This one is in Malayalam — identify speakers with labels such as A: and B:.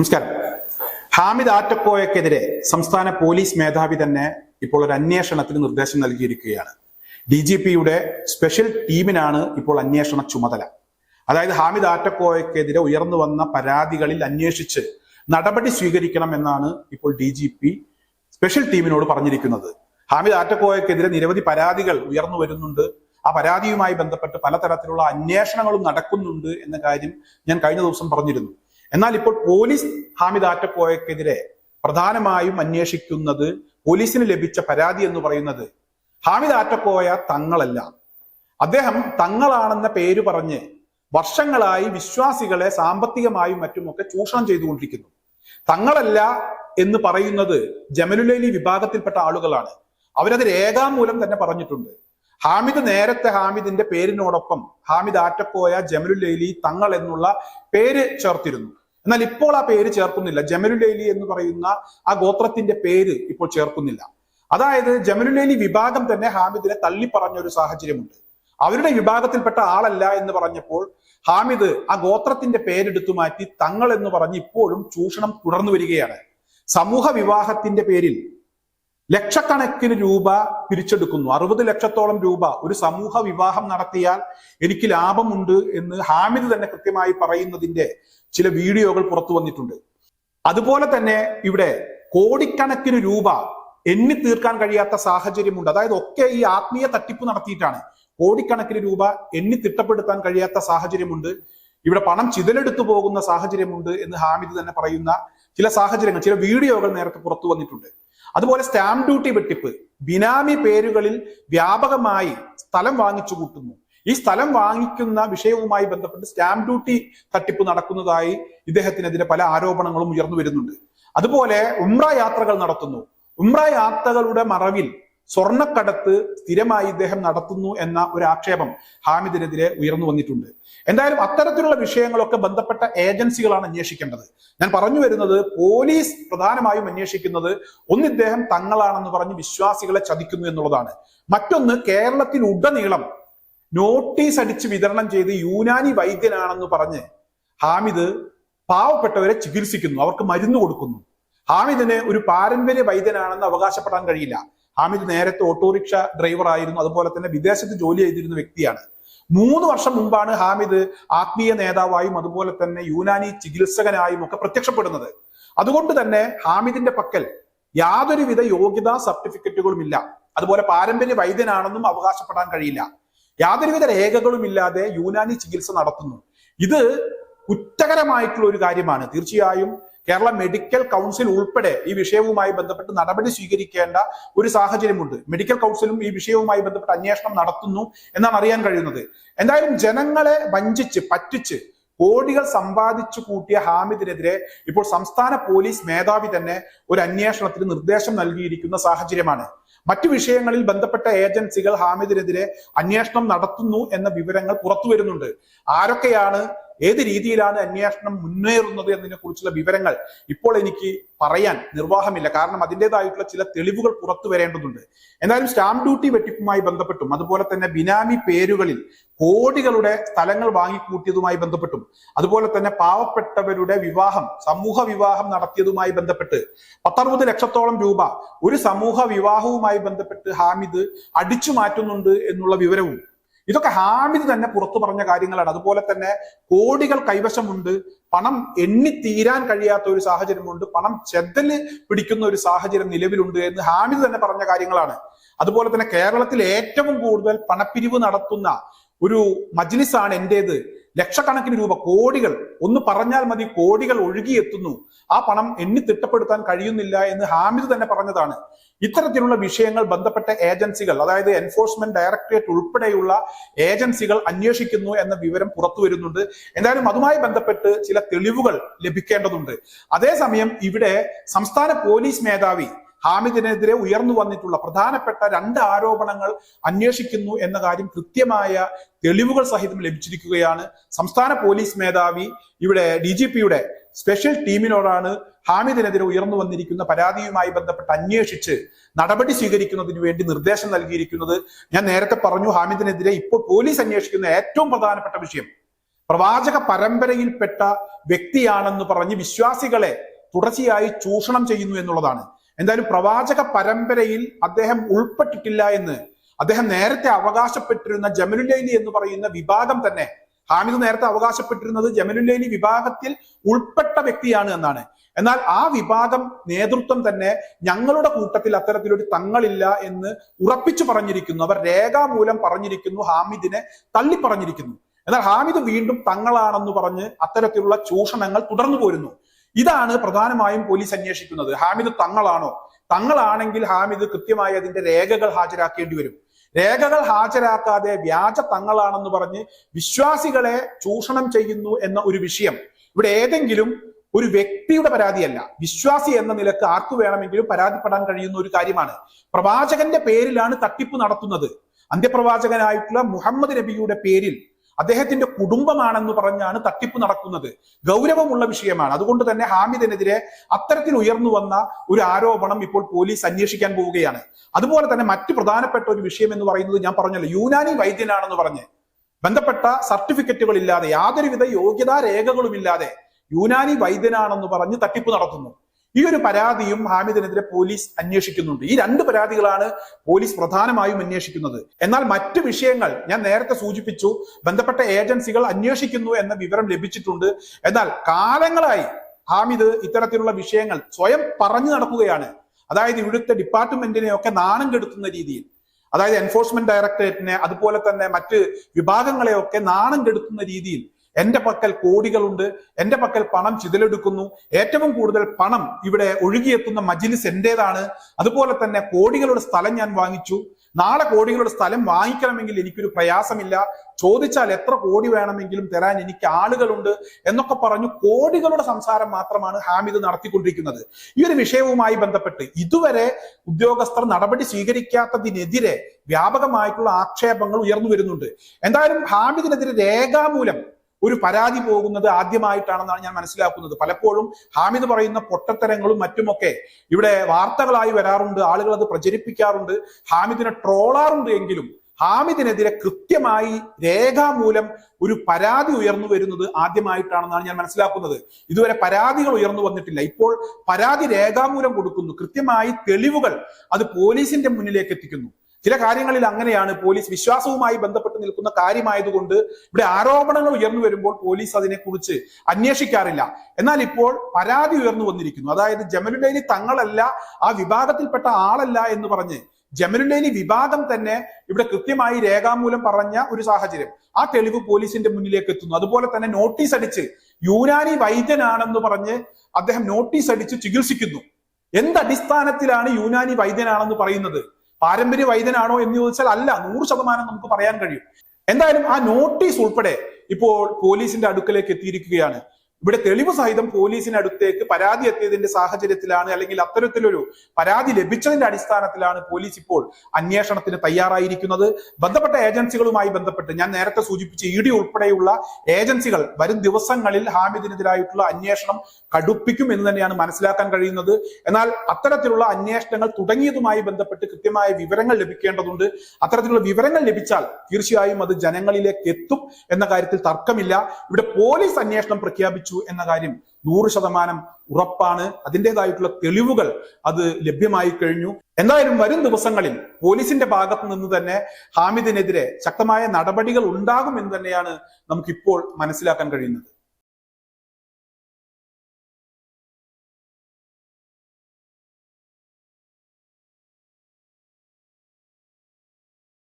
A: നമസ്കാരം. ഹാമിദ് ആറ്റക്കോയക്കെതിരെ സംസ്ഥാന പോലീസ് മേധാവി തന്നെ ഇപ്പോൾ ഒരു അന്വേഷണത്തിന് നിർദ്ദേശം നൽകിയിരിക്കുകയാണ്. ഡി ജി പിയുടെ സ്പെഷ്യൽ ടീമിനാണ് ഇപ്പോൾ അന്വേഷണ ചുമതല. അതായത് ഹാമിദ് ആറ്റക്കോയക്കെതിരെ ഉയർന്നു വന്ന പരാതികളിൽ അന്വേഷിച്ച് നടപടി സ്വീകരിക്കണം എന്നാണ് ഇപ്പോൾ ഡി ജി പി സ്പെഷ്യൽ ടീമിനോട് പറഞ്ഞിരിക്കുന്നത്. ഹാമിദ് ആറ്റക്കോയക്കെതിരെ നിരവധി പരാതികൾ ഉയർന്നു വരുന്നുണ്ട്. ആ പരാതിയുമായി ബന്ധപ്പെട്ട് പലതരത്തിലുള്ള അന്വേഷണങ്ങളും നടക്കുന്നുണ്ട് എന്ന കാര്യം ഞാൻ കഴിഞ്ഞ ദിവസം പറഞ്ഞിരുന്നു. എന്നാൽ ഇപ്പോൾ പോലീസ് ഹാമിദ് ആറ്റക്കോയക്കെതിരെ പ്രധാനമായും അന്വേഷിക്കുന്നത് പോലീസിന് ലഭിച്ച പരാതി എന്ന് പറയുന്നത് ഹാമിദ് ആറ്റക്കോയ തങ്ങളല്ല. അദ്ദേഹം തങ്ങളാണെന്ന പേര് പറഞ്ഞ് വർഷങ്ങളായി വിശ്വാസികളെ സാമ്പത്തികമായും മറ്റുമൊക്കെ ചൂഷണം ചെയ്തുകൊണ്ടിരിക്കുന്നു. തങ്ങളല്ല എന്ന് പറയുന്നത് ജമലുലൈലി വിഭാഗത്തിൽപ്പെട്ട ആളുകളാണ്. അവരത് രേഖാമൂലം തന്നെ പറഞ്ഞിട്ടുണ്ട്. ഹാമിദ് നേരത്തെ ഹാമിദിന്റെ പേരിനോടൊപ്പം ഹാമിദ് ആറ്റക്കോയ ജമലുലൈലി തങ്ങൾ എന്നുള്ള പേര് ചേർത്തിരുന്നു. എന്നാൽ ഇപ്പോൾ ആ പേര് ചേർക്കുന്നില്ല. ജമനുലേലി എന്ന് പറയുന്ന ആ ഗോത്രത്തിന്റെ പേര് ഇപ്പോൾ ചേർക്കുന്നില്ല. അതായത് ജമനുലേലി വിഭാഗം തന്നെ ഹാമിദിനെ തള്ളിപ്പറഞ്ഞ ഒരു സാഹചര്യമുണ്ട്. അവരുടെ വിഭാഗത്തിൽപ്പെട്ട ആളല്ല എന്ന് പറഞ്ഞപ്പോൾ ഹാമിദ് ആ ഗോത്രത്തിന്റെ പേരെടുത്തു മാറ്റി തങ്ങൾ എന്ന് പറഞ്ഞ് ഇപ്പോഴും ചൂഷണം തുടർന്നു വരികയാണ്. സമൂഹ വിവാഹത്തിന്റെ പേരിൽ ലക്ഷക്കണക്കിന് രൂപ പിരിച്ചെടുക്കുന്നു. അറുപത് ലക്ഷത്തോളം രൂപ ഒരു സമൂഹ വിവാഹം നടത്തിയാൽ എനിക്ക് ലാഭമുണ്ട് എന്ന് ഹാമിദ് തന്നെ കൃത്യമായി പറയുന്നതിന്റെ ചില വീഡിയോകൾ പുറത്തു വന്നിട്ടുണ്ട്. അതുപോലെ തന്നെ ഇവിടെ കോടിക്കണക്കിന് രൂപ എണ്ണി തീർക്കാൻ കഴിയാത്ത സാഹചര്യമുണ്ട്. അതായത് ഒക്കെ ഈ ആത്മീയ തട്ടിപ്പ് നടത്തിയിട്ടാണ് കോടിക്കണക്കിന് രൂപ എണ്ണി തിട്ടപ്പെടുത്താൻ കഴിയാത്ത സാഹചര്യമുണ്ട്. ഇവിടെ പണം ചിതലെടുത്തു പോകുന്ന സാഹചര്യമുണ്ട് എന്ന് ഹാമിദ് തന്നെ പറയുന്ന ചില സാഹചര്യങ്ങൾ ചില വീഡിയോകൾ നേരത്തെ പുറത്തു വന്നിട്ടുണ്ട്. അതുപോലെ സ്റ്റാമ്പ് ഡ്യൂട്ടി വെട്ടിപ്പ്. ബിനാമി പേരുകളിൽ വ്യാപകമായി സ്ഥലം വാങ്ങിച്ചു കൂട്ടുന്നു. ഈ സ്ഥലം വാങ്ങിക്കുന്ന വിഷയവുമായി ബന്ധപ്പെട്ട് സ്റ്റാമ്പ് ഡ്യൂട്ടി തട്ടിപ്പ് നടക്കുന്നതായി ഇദ്ദേഹത്തിനെതിരെ പല ആരോപണങ്ങളും ഉയർന്നു വരുന്നുണ്ട്. അതുപോലെ ഉംറ യാത്രകൾ നടത്തുന്നു. ഉംറ യാത്രകളുടെ മറവിൽ സ്വർണക്കടത്ത് സ്ഥിരമായി ഇദ്ദേഹം നടത്തുന്നു എന്ന ഒരു ആക്ഷേപം ഹാമിദിനെതിരെ ഉയർന്നു വന്നിട്ടുണ്ട്. എന്തായാലും അത്തരത്തിലുള്ള വിഷയങ്ങളൊക്കെ ബന്ധപ്പെട്ട ഏജൻസികളാണ് അന്വേഷിക്കേണ്ടത്. ഞാൻ പറഞ്ഞു വരുന്നത് പോലീസ് പ്രധാനമായും അന്വേഷിക്കുന്നത് ഒന്ന് ഇദ്ദേഹം തങ്ങളാണെന്ന് പറഞ്ഞ് വിശ്വാസികളെ ചതിക്കുന്നു എന്നുള്ളതാണ്. മറ്റൊന്ന് കേരളത്തിൽ ഉടനീളം നോട്ടീസ് അടിച്ച് വിതരണം ചെയ്ത് യൂനാനി വൈദ്യനാണെന്ന് പറഞ്ഞ് ഹാമിദ് പാവപ്പെട്ടവരെ ചികിത്സിക്കുന്നു. അവർക്ക് മരുന്ന് കൊടുക്കുന്നു. ഹാമിദിന് ഒരു പാരമ്പര്യ വൈദ്യനാണെന്ന് അവകാശപ്പെടാൻ കഴിയില്ല. ഹാമിദ് നേരത്തെ ഓട്ടോറിക്ഷ ഡ്രൈവർ ആയിരുന്നു. അതുപോലെ തന്നെ വിദേശത്ത് ജോലി ചെയ്തിരുന്ന വ്യക്തിയാണ്. മൂന്ന് വർഷം മുമ്പാണ് ഹാമിദ് ആത്മീയ നേതാവായും അതുപോലെ തന്നെ യൂനാനി ചികിത്സകനായും ഒക്കെ പ്രത്യക്ഷപ്പെടുന്നത്. അതുകൊണ്ട് തന്നെ ഹാമിദിന്റെ പക്കൽ യാതൊരുവിധ യോഗ്യതാ സർട്ടിഫിക്കറ്റുകളും ഇല്ല അതുപോലെ പാരമ്പര്യ വൈദ്യനാണെന്നും അവകാശപ്പെടാൻ കഴിയില്ല. യാതൊരുവിധ രേഖകളും ഇല്ലാതെ യൂനാനി ചികിത്സ നടത്തുന്നു. ഇത് കുറ്റകരമായിട്ടുള്ള ഒരു കാര്യമാണ്. തീർച്ചയായും കേരള മെഡിക്കൽ കൗൺസിൽ ഉൾപ്പെടെ ഈ വിഷയവുമായി ബന്ധപ്പെട്ട് നടപടി സ്വീകരിക്കേണ്ട ഒരു സാഹചര്യമുണ്ട്. മെഡിക്കൽ കൗൺസിലും ഈ വിഷയവുമായി ബന്ധപ്പെട്ട് അന്വേഷണം നടത്തുന്നു എന്നാണ് അറിയാൻ കഴിയുന്നത്. എന്തായാലും ജനങ്ങളെ വഞ്ചിച്ച് പറ്റിച്ച് കോടികൾ സമ്പാദിച്ചു കൂട്ടിയ ഹാമിദിനെതിരെ ഇപ്പോൾ സംസ്ഥാന പോലീസ് മേധാവി തന്നെ ഒരു അന്വേഷണത്തിന് നിർദ്ദേശം നൽകിയിരിക്കുന്ന സാഹചര്യമാണ്. മറ്റു വിഷയങ്ങളിൽ ബന്ധപ്പെട്ട ഏജൻസികൾ ഹാമിദിനെതിരെ അന്വേഷണം നടത്തുന്നു എന്ന വിവരങ്ങൾ പുറത്തു വരുന്നുണ്ട് ആരൊക്കെയാണ് ഏത് രീതിയിലാണ് അന്വേഷണം മുന്നേറുന്നത് എന്നതിനെ കുറിച്ചുള്ള വിവരങ്ങൾ ഇപ്പോൾ എനിക്ക് പറയാൻ നിർവാഹമില്ല. കാരണം അതിന്റെതായിട്ടുള്ള ചില തെളിവുകൾ പുറത്തു വരേണ്ടതുണ്ട്. എന്നാലും സ്റ്റാമ്പ് ഡ്യൂട്ടി വെട്ടിപ്പുമായി ബന്ധപ്പെട്ടും അതുപോലെ തന്നെ ബിനാമി പേരുകളിൽ കോടികളുടെ സ്ഥലങ്ങൾ വാങ്ങിക്കൂട്ടിയതുമായി ബന്ധപ്പെട്ടും അതുപോലെ തന്നെ പാവപ്പെട്ടവരുടെ വിവാഹം സമൂഹ വിവാഹം നടത്തിയതുമായി ബന്ധപ്പെട്ട് പത്തറുപത് ലക്ഷത്തോളം രൂപ ഒരു സമൂഹ വിവാഹവുമായി ബന്ധപ്പെട്ട് ഹാമിദ് അടിച്ചു മാറ്റുന്നുണ്ട് എന്നുള്ള വിവരവും ഇതൊക്കെ ഹാമിദ് തന്നെ പുറത്തു പറഞ്ഞ കാര്യങ്ങളാണ്. അതുപോലെ തന്നെ കോടികൾ കൈവശമുണ്ട്. പണം എണ്ണി തീരാൻ കഴിയാത്ത ഒരു സാഹചര്യമുണ്ട്. പണം ചെതൽ പിടിക്കുന്ന ഒരു സാഹചര്യം നിലവിലുണ്ട് എന്ന് ഹാമിദ് തന്നെ പറഞ്ഞ കാര്യങ്ങളാണ്. അതുപോലെ തന്നെ കേരളത്തിൽ ഏറ്റവും കൂടുതൽ പണപ്പിരിവ് നടത്തുന്ന ഒരു മജ്ലിസാണ് എന്റേത്. ലക്ഷക്കണക്കിന് രൂപ കോടികൾ. ഒന്ന് പറഞ്ഞാൽ മതി കോടികൾ ഒഴുകിയെത്തുന്നു. ആ പണം എണ്ണി തിട്ടപ്പെടുത്താൻ കഴിയുന്നില്ല എന്ന് ഹാമിദ് തന്നെ പറഞ്ഞതാണ്. ഇത്തരത്തിലുള്ള വിഷയങ്ങൾ ബന്ധപ്പെട്ട ഏജൻസികൾ അതായത് എൻഫോഴ്സ്മെന്റ് ഡയറക്ടറേറ്റ് ഉൾപ്പെടെയുള്ള ഏജൻസികൾ അന്വേഷിക്കുന്നു എന്ന വിവരം പുറത്തു വരുന്നുണ്ട്. എന്തായാലും അതുമായി ബന്ധപ്പെട്ട് ചില തെളിവുകൾ ലഭിക്കേണ്ടതുണ്ട്. അതേസമയം ഇവിടെ സംസ്ഥാന പോലീസ് മേധാവി ഹാമിദിനെതിരെ ഉയർന്നു വന്നിട്ടുള്ള പ്രധാനപ്പെട്ട രണ്ട് ആരോപണങ്ങൾ അന്വേഷിക്കുന്നു എന്ന കാര്യം കൃത്യമായ തെളിവുകൾ സഹിതം ലഭിച്ചിരിക്കുകയാണ്. സംസ്ഥാന പോലീസ് മേധാവി ഇവിടെ ഡി ജി പിയുടെ സ്പെഷ്യൽ ടീമിനോടാണ് ഹാമിദിനെതിരെ ഉയർന്നു വന്നിരിക്കുന്ന പരാതിയുമായി ബന്ധപ്പെട്ട് അന്വേഷിച്ച് നടപടി സ്വീകരിക്കുന്നതിന് വേണ്ടി നിർദ്ദേശം നൽകിയിരിക്കുന്നത്. ഞാൻ നേരത്തെ പറഞ്ഞു ഹാമിദിനെതിരെ ഇപ്പോൾ പോലീസ് അന്വേഷിക്കുന്ന ഏറ്റവും പ്രധാനപ്പെട്ട വിഷയം പ്രവാചക പരമ്പരയിൽപ്പെട്ട വ്യക്തിയാണെന്ന് പറഞ്ഞ് വിശ്വാസികളെ തുടർച്ചയായി ചൂഷണം ചെയ്യുന്നു എന്നുള്ളതാണ്. എന്തായാലും പ്രവാചക പരമ്പരയിൽ അദ്ദേഹം ഉൾപ്പെട്ടിട്ടില്ല എന്ന് അദ്ദേഹം നേരത്തെ അവകാശപ്പെട്ടിരുന്ന ജമലുല്ലൈലി എന്ന് പറയുന്ന വിഭാഗം തന്നെ ഹാമിദ് നേരത്തെ അവകാശപ്പെട്ടിരുന്നത് ജമലുല്ലൈലി വിഭാഗത്തിൽ ഉൾപ്പെട്ട വ്യക്തിയാണ് എന്നാണ്. എന്നാൽ ആ വിഭാഗം നേതൃത്വം തന്നെ ഞങ്ങളുടെ കൂട്ടത്തിൽ അത്തരത്തിലൊരു തങ്ങളില്ല എന്ന് ഉറപ്പിച്ചു പറഞ്ഞിരിക്കുന്നു. അവർ രേഖാമൂലം പറഞ്ഞിരിക്കുന്നു ഹാമിദിനെ തള്ളി പറഞ്ഞിരിക്കുന്നു എന്നാൽ ഹാമിദ് വീണ്ടും തങ്ങളാണെന്ന് പറഞ്ഞ് അത്തരത്തിലുള്ള ചൂഷണങ്ങൾ തുടർന്നു പോരുന്നു ഇതാണ് പ്രധാനമായും പോലീസ് അന്വേഷിക്കുന്നത്. ഹാമിദ് തങ്ങളാണോ? തങ്ങളാണെങ്കിൽ ഹാമിദ് കൃത്യമായി അതിന്റെ രേഖകൾ ഹാജരാക്കേണ്ടി വരും. രേഖകൾ ഹാജരാക്കാതെ വ്യാജ തങ്ങളാണെന്ന് പറഞ്ഞ് വിശ്വാസികളെ ചൂഷണം ചെയ്യുന്നു എന്ന ഒരു വിഷയം ഇവിടെ ഏതെങ്കിലും ഒരു വ്യക്തിയുടെ പരാതിയല്ല. വിശ്വാസി എന്ന നിലയ്ക്ക് ആർക്കു വേണമെങ്കിലും പരാതിപ്പെടാൻ കഴിയുന്ന ഒരു കാര്യമാണ്. പ്രവാചകന്റെ പേരിലാണ് തട്ടിപ്പ് നടത്തുന്നത്. അന്ത്യപ്രവാചകനായിട്ടുള്ള മുഹമ്മദ് നബിയുടെ പേരിൽ അദ്ദേഹത്തിന്റെ കുടുംബമാണെന്ന് പറഞ്ഞാണ് തട്ടിപ്പ് നടക്കുന്നത്. ഗൗരവമുള്ള വിഷയമാണ്. അതുകൊണ്ട് തന്നെ ഹാമിദിനെതിരെ അത്തരത്തിൽ ഉയർന്നു വന്ന ഒരു ആരോപണം ഇപ്പോൾ പോലീസ് അന്വേഷിക്കാൻ പോവുകയാണ്. അതുപോലെ തന്നെ മറ്റു പ്രധാനപ്പെട്ട ഒരു വിഷയം എന്ന് പറയുന്നത് ഞാൻ പറഞ്ഞല്ലോ യൂനാനി വൈദ്യനാണെന്ന് പറഞ്ഞ്. ബന്ധപ്പെട്ട സർട്ടിഫിക്കറ്റുകൾ ഇല്ലാതെ യാതൊരുവിധ യോഗ്യതാ രേഖകളും ഇല്ലാതെ യൂനാനി വൈദ്യനാണെന്ന് പറഞ്ഞ് തട്ടിപ്പ് നടത്തുന്നു. ഈ ഒരു പരാതിയും ഹാമിദിനെതിരെ പോലീസ് അന്വേഷിക്കുന്നുണ്ട്. ഈ രണ്ട് പരാതികളാണ് പോലീസ് പ്രധാനമായും അന്വേഷിക്കുന്നത്. എന്നാൽ മറ്റു വിഷയങ്ങൾ ഞാൻ നേരത്തെ സൂചിപ്പിച്ചു ബന്ധപ്പെട്ട ഏജൻസികൾ അന്വേഷിക്കുന്നു എന്ന വിവരം ലഭിച്ചിട്ടുണ്ട്. എന്നാൽ കാലങ്ങളായി ഹാമിദ് ഇത്തരത്തിലുള്ള വിഷയങ്ങൾ സ്വയം പറഞ്ഞു നടക്കുകയാണ്. അതായത് ഇവിടുത്തെ ഡിപ്പാർട്ട്മെന്റിനെയൊക്കെ നാണം കെടുത്തുന്ന രീതിയിൽ. അതായത് എൻഫോഴ്സ്മെന്റ് ഡയറക്ടറേറ്റിനെ അതുപോലെ തന്നെ മറ്റ് വിഭാഗങ്ങളെയൊക്കെ നാണം കെടുത്തുന്ന രീതിയിൽ എന്റെ പക്കൽ കോടികളുണ്ട് എന്റെ പക്കൽ പണം ചിതലെടുക്കുന്നു ഏറ്റവും കൂടുതൽ പണം ഇവിടെ ഒഴുകിയെത്തുന്ന മജിലിസ് എന്റേതാണ് അതുപോലെ തന്നെ കോടികളുടെ സ്ഥലം ഞാൻ വാങ്ങിച്ചു. നാളെ കോടികളുടെ സ്ഥലം വാങ്ങിക്കണമെങ്കിൽ എനിക്കൊരു പ്രയാസമില്ല. ചോദിച്ചാൽ എത്ര കോടി വേണമെങ്കിലും തരാൻ എനിക്ക് ആളുകളുണ്ട് എന്നൊക്കെ പറഞ്ഞു കോടികളുടെ സംസാരം മാത്രമാണ് ഹാമിദ് നടത്തിക്കൊണ്ടിരിക്കുന്നത്. ഈ ഒരു വിഷയവുമായി ബന്ധപ്പെട്ട് ഇതുവരെ ഉദ്യോഗസ്ഥർ നടപടി സ്വീകരിക്കാത്തതിനെതിരെ വ്യാപകമായിട്ടുള്ള ആക്ഷേപങ്ങൾ ഉയർന്നു വരുന്നുണ്ട്. എന്തായാലും ഹാമിദിനെതിരെ രേഖാമൂലം ഒരു പരാതി പോകുന്നത് ആദ്യമായിട്ടാണെന്നാണ് ഞാൻ മനസ്സിലാക്കുന്നത്. പലപ്പോഴും ഹാമിദ് പറയുന്ന പൊട്ടത്തരങ്ങളും മറ്റുമൊക്കെ ഇവിടെ വാർത്തകളായി വരാറുണ്ട് ആളുകൾ അത് പ്രചരിപ്പിക്കാറുണ്ട് ഹാമിദിനെ ട്രോളാറുണ്ട് എങ്കിലും ഹാമിദിനെതിരെ കൃത്യമായി രേഖാമൂലം ഒരു പരാതി ഉയർന്നു വരുന്നത് ആദ്യമായിട്ടാണെന്നാണ് ഞാൻ മനസ്സിലാക്കുന്നത്. ഇതുവരെ പരാതികൾ ഉയർന്നു വന്നിട്ടില്ല. ഇപ്പോൾ പരാതി രേഖാമൂലം കൊടുക്കുന്നു. കൃത്യമായി തെളിവുകൾ അത് പോലീസിന്റെ മുന്നിലേക്ക് എത്തിക്കുന്നു. ചില കാര്യങ്ങളിൽ അങ്ങനെയാണ്. പോലീസ് വിശ്വാസവുമായി ബന്ധപ്പെട്ട് നിൽക്കുന്ന കാര്യമായതുകൊണ്ട് ഇവിടെ ആരോപണങ്ങൾ ഉയർന്നു വരുമ്പോൾ പോലീസ് അതിനെക്കുറിച്ച് അന്വേഷിക്കാറില്ല. എന്നാൽ ഇപ്പോൾ പരാതി ഉയർന്നു വന്നിരിക്കുന്നു. അതായത് ജമലുലൈനി തങ്ങളല്ല ആ വിഭാഗത്തിൽപ്പെട്ട ആളല്ല എന്ന് പറഞ്ഞ് ജമലുലൈനി വിഭാഗം തന്നെ ഇവിടെ കൃത്യമായി രേഖാമൂലം പറഞ്ഞ ഒരു സാഹചര്യം. ആ തെളിവ് പോലീസിന്റെ മുന്നിലേക്ക് എത്തുന്നു. അതുപോലെ തന്നെ നോട്ടീസ് അടിച്ച് യൂനാനി വൈദ്യനാണെന്ന് പറഞ്ഞ് അദ്ദേഹം നോട്ടീസ് അടിച്ച് ചികിത്സിക്കുന്നു. എന്ത് അടിസ്ഥാനത്തിലാണ് യൂനാനി വൈദ്യനാണെന്ന് പറയുന്നത്? പാരമ്പര്യ വൈദ്യനാണോ എന്ന് ചോദിച്ചാൽ അല്ല നൂറ് ശതമാനം നമുക്ക് പറയാൻ കഴിയും. എന്തായാലും ആ നോട്ടീസ് ഉൾപ്പെടെ ഇപ്പോൾ പോലീസിന്റെ അടുക്കലേക്ക് എത്തിയിരിക്കുകയാണ്. ഇവിടെ തെളിവ് സഹിതം പോലീസിന് അടുത്തേക്ക് പരാതി എത്തിയതിന്റെ സാഹചര്യത്തിലാണ് അല്ലെങ്കിൽ അത്തരത്തിലൊരു പരാതി ലഭിച്ചതിന്റെ അടിസ്ഥാനത്തിലാണ് പോലീസ് ഇപ്പോൾ അന്വേഷണത്തിന് തയ്യാറായിരിക്കുന്നത്. ബന്ധപ്പെട്ട ഏജൻസികളുമായി ബന്ധപ്പെട്ട് ഞാൻ നേരത്തെ സൂചിപ്പിച്ച ഇ ഡി ഉൾപ്പെടെയുള്ള ഏജൻസികൾ വരും ദിവസങ്ങളിൽ ഹാമിദിനെതിരായിട്ടുള്ള അന്വേഷണം കടുപ്പിക്കും എന്ന് തന്നെയാണ് മനസ്സിലാക്കാൻ കഴിയുന്നത്. എന്നാൽ അത്തരത്തിലുള്ള അന്വേഷണങ്ങൾ തുടങ്ങിയതുമായി ബന്ധപ്പെട്ട് കൃത്യമായ വിവരങ്ങൾ ലഭിക്കേണ്ടതുണ്ട്. അത്തരത്തിലുള്ള വിവരങ്ങൾ ലഭിച്ചാൽ തീർച്ചയായും അത് ജനങ്ങളിലേക്ക് എത്തും എന്ന കാര്യത്തിൽ തർക്കമില്ല. ഇവിടെ പോലീസ് അന്വേഷണം പ്രഖ്യാപിച്ചു എന്ന കാര്യം നൂറ് ശതമാനം ഉറപ്പാണ്. അതിന്റെതായിട്ടുള്ള തെളിവുകൾ അത് ലഭ്യമായി കഴിഞ്ഞു. എന്തായാലും വരും ദിവസങ്ങളിൽ പോലീസിന്റെ ഭാഗത്ത് നിന്ന് തന്നെ ഹാമിദിനെതിരെ ശക്തമായ നടപടികൾ ഉണ്ടാകും എന്ന് തന്നെയാണ് നമുക്കിപ്പോൾ മനസ്സിലാക്കാൻ കഴിയുന്നത്.